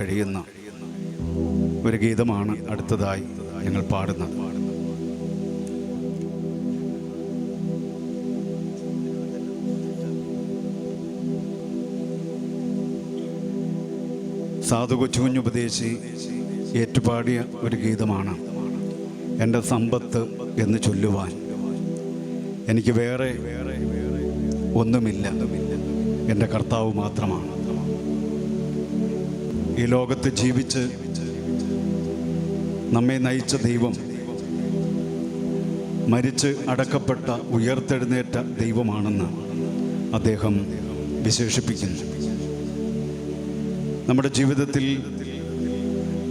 കഴിയുന്ന ഒരു ഗീതമാണ് അടുത്തതായി ഞങ്ങൾ പാടുന്നത്. സാധു കൊച്ചുകുഞ്ഞുപദേശി ഏറ്റുപാടിയ ഒരു ഗീതമാണ് എന്റെ സമ്പത്ത് എന്ന് ചൊല്ലുവാൻ. എനിക്ക് വേറെ ഒന്നുമില്ല. എന്റെ കർത്താവ് മാത്രമാണ്. ഈ ലോകത്ത് ജീവിച്ച് നമ്മെ നയിച്ച ദൈവം മരിച്ച് അടക്കപ്പെട്ട ഉയർത്തെഴുന്നേറ്റ ദൈവമാണെന്ന് അദ്ദേഹം വിശേഷിപ്പിക്കുന്നു. നമ്മുടെ ജീവിതത്തിൽ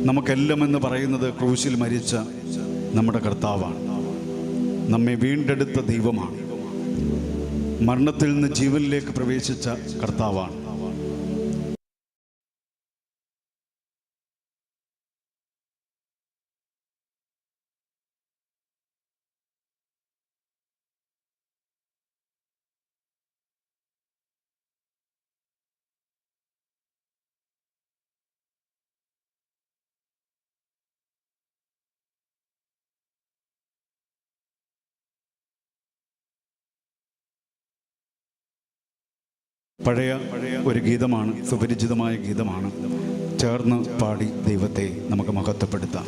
നമുക്കെല്ലാം എന്ന് പറയുന്നത് ക്രൂശിൽ മരിച്ച നമ്മുടെ കർത്താവാണ്. നമ്മെ വീണ്ടെടുത്ത ദൈവമാണ്. മരണത്തിൽ നിന്ന് ജീവനിലേക്ക് പ്രവേശിച്ച കർത്താവാണ്. പഴയ ഒരു ഗീതമാണ് സുപരിചിതമായ ഗീതമാണ്. ചേർന്ന് പാടി ദൈവത്തെ നമുക്ക് മഹത്വപ്പെടുത്താം.